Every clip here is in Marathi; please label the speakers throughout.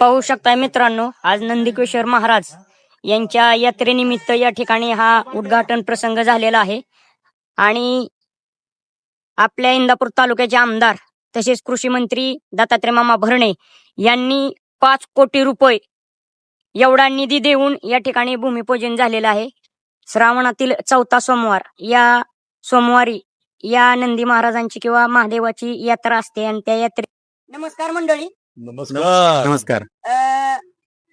Speaker 1: पाहू शकताय मित्रांनो आज नंदिकेश्वर महाराज यांच्या यात्रेनिमित्त या ठिकाणी हा उद्घाटन प्रसंग झालेला आहे. आणि आपल्या इंदापूर तालुक्याचे आमदार तसेच कृषी मंत्री दत्तात्रय मामा भरणे यांनी पाच कोटी रुपये एवढा निधी देऊन या ठिकाणी भूमिपूजन झालेलं आहे. श्रावणातील चौथा सोमवार या सोमवारी या नंदी महाराजांची किंवा महादेवाची यात्रा असते आणि त्या यात्रे नमस्कार मंडळी
Speaker 2: नमस्कार.
Speaker 3: नमस्कार.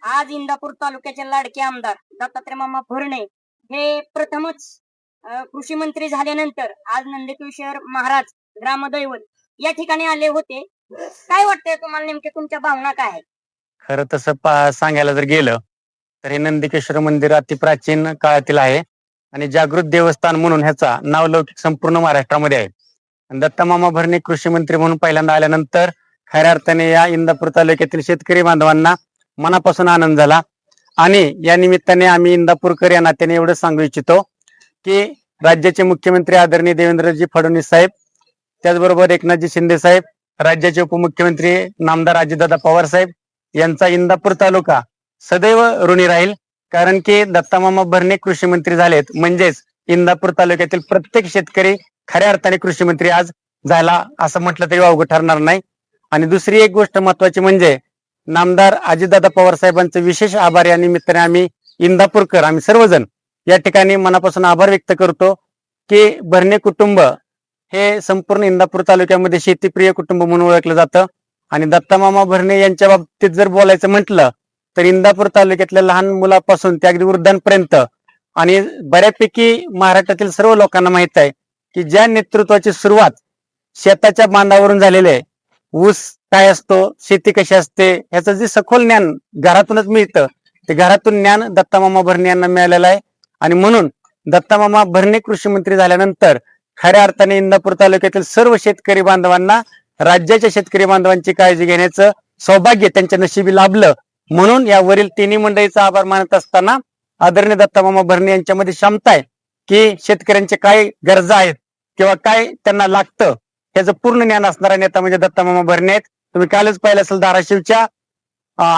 Speaker 1: आज इंदापूर तालुक्याचे लाडके आमदार दत्तात्रय मामा भरणे हे प्रथमच कृषी मंत्री झाल्यानंतर आज नंदकिशोर महाराज ग्रामदैवत या ठिकाणी आले होते. काय वाटतंय तुम्हाला नेमके तुमच्या भावना काय आहेत?
Speaker 3: खरं तसं पा- सांगायला जर गेलं तर हे नंदिकेश्वर मंदिर अति प्राचीन काळातील आहे आणि जागृत देवस्थान म्हणून ह्याचा नावलौकिक संपूर्ण महाराष्ट्रामध्ये आहे. आणि दत्ता मामा भरणे कृषी मंत्री म्हणून पहिल्यांदा आल्यानंतर खऱ्या अर्थाने या इंदापूर तालुक्यातील शेतकरी बांधवांना मनापासून आनंद झाला. आणि या निमित्ताने आम्ही इंदापूरकर या नात्याने एवढं सांगू इच्छितो की राज्याचे मुख्यमंत्री आदरणीय देवेंद्रजी फडणवीस साहेब त्याचबरोबर एकनाथजी शिंदे साहेब राज्याचे उपमुख्यमंत्री नामदार अजितदादा पवार साहेब यांचा इंदापूर तालुका सदैव ऋणी राहील. कारण की दत्तामामा भरणे कृषी मंत्री झालेत. म्हणजेच इंदापूर तालुक्यातील प्रत्येक शेतकरी खऱ्या अर्थाने कृषी मंत्री आज झाला असं म्हटलं तरी अवघड ठरणार नाही. आणि दुसरी एक गोष्ट महत्वाची म्हणजे नामदार अजितदादा पवार साहेबांचे विशेष आभार या निमित्ताने आम्ही इंदापूरकर आम्ही सर्वजण या ठिकाणी मनापासून आभार व्यक्त करतो की भरणे कुटुंब हे संपूर्ण इंदापूर तालुक्यामध्ये शेतीप्रिय कुटुंब म्हणून ओळखलं जातं. आणि दत्तामामा भरणे यांच्या बाबतीत जर बोलायचं म्हटलं तर इंदापूर तालुक्यातल्या लहान मुलापासून ते अगदी वृद्धांपर्यंत आणि बऱ्यापैकी महाराष्ट्रातील सर्व लोकांना माहीत आहे की ज्या नेतृत्वाची सुरुवात शेताच्या बांधावरून झालेली आहे ऊस काय असतो शेती कशी असते ह्याचं जे सखोल ज्ञान घरातूनच मिळतं ते घरातून ज्ञान दत्तामामा भरणे यांना मिळालेलं आहे. आणि म्हणून दत्तामामा भरणे कृषी मंत्री झाल्यानंतर खऱ्या अर्थाने इंदापूर तालुक्यातील सर्व शेतकरी बांधवांना राज्याच्या शेतकरी बांधवांची काळजी घेण्याचं सौभाग्य त्यांच्या नशिबी लाभलं. म्हणून यावरील तिन्ही मंडळीचा आभार मानत असताना आदरणीय दत्तामामा भरणे यांच्यामध्ये क्षमता आहे की शेतकऱ्यांचे काय गरजा आहेत किंवा काय त्यांना लागतं त्याचं पूर्ण ज्ञान असणारा नेता म्हणजे दत्तामामा भरणे आहेत. तुम्ही कालच पाहिलं असेल धाराशिवच्या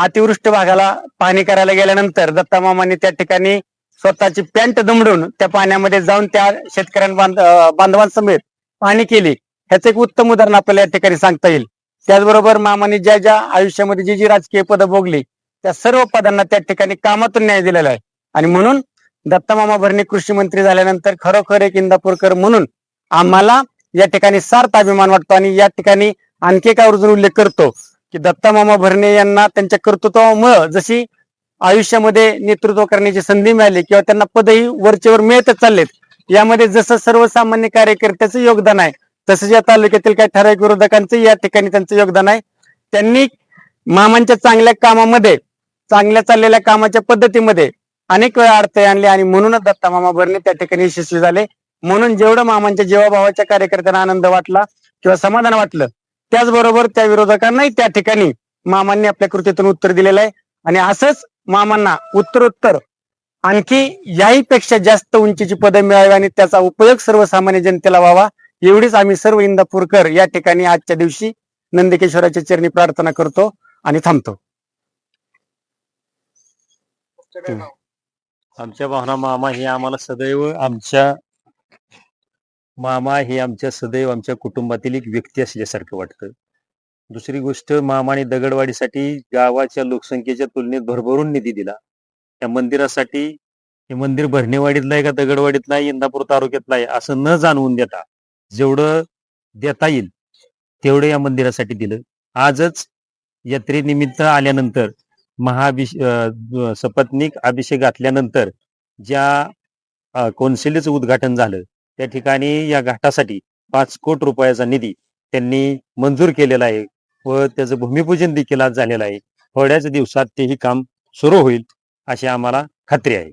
Speaker 3: अतिवृष्ट भागाला पाहणी करायला गेल्यानंतर दत्तामामाने त्या ठिकाणी स्वतःची पॅन्ट दमडून त्या पाण्यामध्ये जाऊन त्या शेतकऱ्यां बांध बांधवांसमेत पाहणी केली. ह्याचं एक उत्तम उदाहरण आपल्याला या ठिकाणी सांगता येईल. त्याचबरोबर मामाने ज्या ज्या आयुष्यामध्ये जी जी राजकीय पदं भोगली त्या सर्व पदांना त्या ठिकाणी कामातून न्याय दिलेला आहे. आणि म्हणून दत्तामामा भरणे कृषी मंत्री झाल्यानंतर खरोखर एक इंदापूरकर म्हणून आम्हाला या ठिकाणी सार्थ अभिमान वाटतो आणि या ठिकाणी आणखी एक आवर्जून उल्लेख करतो की दत्तामामा भरणे यांना त्यांच्या कर्तृत्वामुळं जशी आयुष्यामध्ये नेतृत्व करण्याची संधी मिळाली किंवा त्यांना पदही वरचेवर मिळतच चाललेत यामध्ये जसं सर्वसामान्य कार्यकर्त्याचं योगदान आहे तसंच या तालुक्यातील काही ठराविक विरोधकांचं या ठिकाणी त्यांचं योगदान आहे. त्यांनी मामांच्या चांगल्या कामामध्ये चांगल्या चाललेल्या कामाच्या पद्धतीमध्ये अनेक वेळा अडथळे आणले आणि म्हणूनच दत्ता मामा भरणे त्या ठिकाणी यशस्वी झाले. म्हणून जेवढं मामांच्या जीवाभावाच्या कार्यकर्त्यांना आनंद वाटला किंवा समाधान वाटलं त्याचबरोबर त्या विरोधकांनाही त्या ठिकाणी मामांनी आपल्या कृतीतून उत्तर दिलेलं आहे. आणि असंच मामांना उत्तरोत्तर आणखी याही पेक्षा जास्त उंचीची पदं मिळावी आणि त्याचा उपयोग सर्वसामान्य जनतेला व्हावा एवढीच आम्ही सर्व इंदापूरकर या ठिकाणी आजच्या दिवशी नंदिकेश्वराच्या चरणी प्रार्थना करतो आणि थांबतो.
Speaker 2: आमच्या भावना मामा हे आम्हाला सदैव आमच्या मामा हे आमच्या सदैव आमच्या कुटुंबातील एक व्यक्ती असल्यासारखं वाटतं. दुसरी गोष्ट मामाने दगडवाडीसाठी गावाच्या लोकसंख्येच्या तुलनेत भरभरून निधी दिला. त्या मंदिरासाठी हे मंदिर भरणेवाडीतलं आहे का दगडवाडीतलं आहे इंदापूर तालुक्यातलं आहे असं न जाणवून देता जेवढं देता येईल तेवढं या मंदिरासाठी दिलं. आजच यात्रेनिमित्त आल्यानंतर महाभिष अं, अभिषेक घातल्यानंतर ज्या अं, उद्घाटन झालं त्या ठिकाणी या घाटासाठी पाच कोटी रुपयाचा निधी त्यांनी मंजूर केलेला आहे व त्याचं भूमिपूजन देखील आज झालेलं आहे. थोड्याच दिवसात तेही काम सुरू होईल अशी आम्हाला खात्री आहे.